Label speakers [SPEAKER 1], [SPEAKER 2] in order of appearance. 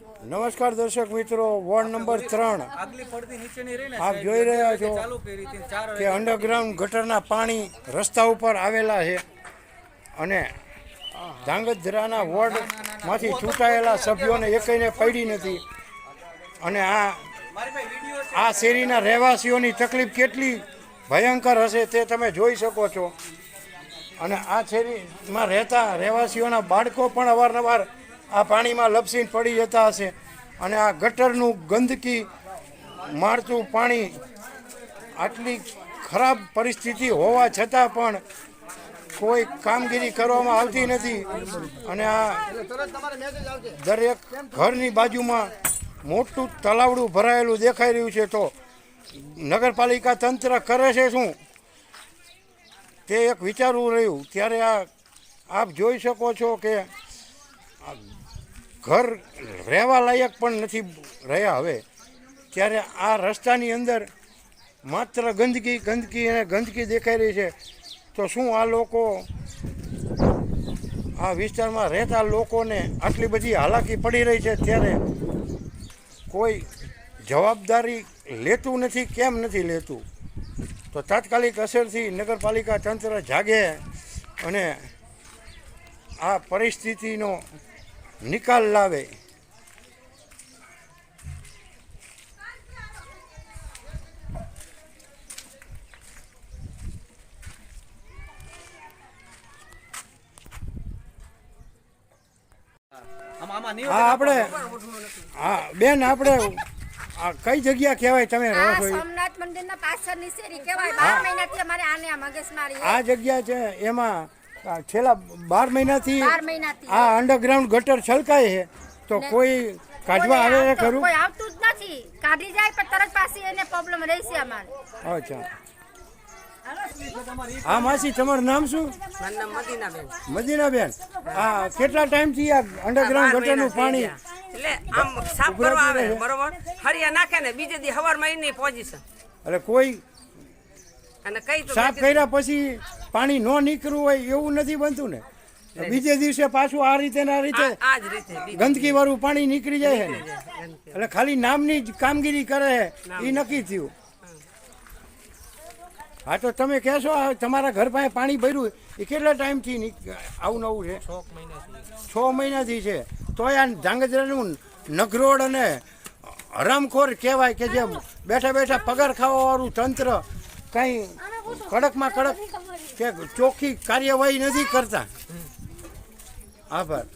[SPEAKER 1] નમસ્કાર દર્શક મિત્રો વોર્ડ નંબર ત્રણ. આપ જોઈ રહ્યા છો કે અંડરગ્રાઉન્ડ ગટરના પાણી રસ્તા ઉપર આવેલા છે અને ધાંગધ્રાના વોર્ડમાંથી ચૂંટાયેલા સભ્યોને એકઈને પડી નથી. અને આ આ શેરીના રહેવાસીઓની તકલીફ કેટલી ભયંકર હશે તે તમે જોઈ શકો છો. અને આ શેરીમાં રહેતા રહેવાસીઓના બાળકો પણ અવારનવાર આ પાણીમાં લપસીને પડી જતા હશે અને આ ગટરનું ગંદકી મારતું પાણી આટલી ખરાબ પરિસ્થિતિ હોવા છતાં પણ કોઈ કામગીરી કરવામાં આવતી નથી અને આ દરેક ઘરની બાજુમાં મોટું તલાવડું ભરાયેલું દેખાઈ રહ્યું છે તો નગરપાલિકા તંત્ર કરે છે શું? તે એક વિચારવું રહ્યું. ત્યારે આ આપ જોઈ શકો છો કે ઘર રહેવા લાયક પણ નથી રહ્યા હવે. ત્યારે આ રસ્તાની અંદર માત્ર ગંદકી ગંદકી અને ગંદકી દેખાઈ રહી છે. તો શું આ લોકો આ વિસ્તારમાં રહેતા લોકોને આટલી બધી હાલાકી પડી રહી છે ત્યારે કોઈ જવાબદારી લેતું નથી, કેમ નથી લેતું? તો તાત્કાલિક અસરથી નગરપાલિકા તંત્ર જાગે અને આ પરિસ્થિતિનો નિકાલ લાવે.
[SPEAKER 2] આમાં આમાં
[SPEAKER 1] હા આપણે હા બેન આપણે આ કઈ જગ્યા કહેવાય તમે રહો છો
[SPEAKER 3] સોમનાથ મંદિરના પાછળની શેરી કહેવાય. 12 મહિનાથી અમારે આને આ મગજમારી છે.
[SPEAKER 1] આ જગ્યા છે એમાં છેલ્લા બાર મહિનાથી આ અંડરગ્રાઉન્ડ ગટર છલકાય છે. તો કોઈ કાઢવા આવે ખરું?
[SPEAKER 3] કોઈ આવતું જ નથી. કાઢી જાય પણ તરત પાછી એને પ્રોબ્લેમ રહેશે અમારે.
[SPEAKER 1] અચ્છા. હા માસી તમારું નામ શું?
[SPEAKER 4] મદીનાબેન.
[SPEAKER 1] હા કેટલા ટાઈમથી આ અંડરગ્રાઉન્ડ ગટરનું પાણી
[SPEAKER 4] એટલે આમ સાફ કરવા આવે. બરોબર. હરિયા નાખે ને બીજે દી હવારમાં એની પોઝિશન.
[SPEAKER 1] એટલે કોઈ
[SPEAKER 4] અને કઈ
[SPEAKER 1] સાફ કર્યા પછી પાણી ન નીકળવું હોય એવું નથી બનતું ને. બીજે દિવસે પાછું આ રીતે આ રીતે ગંદકી વાળું પાણી નીકળી જાય છે એટલે ખાલી નામની જ કામગીરી કરે છે એ નક્કી થયું. હા તો તમે કહેશો તમારા ઘર પાસે પાણી ભર્યું એ કેટલા ટાઈમથી આવું નવું છે? છ મહિનાથી. છે તોય આ ધાંગધ્રાનું નગરોડ અને હરામખોર કહેવાય કે જે બેઠા બેઠા પગાર ખાવાવાળું તંત્ર કંઈ કડકમાં કડક કે ચોખ્ખી કાર્યવાહી નથી કરતા. આભાર.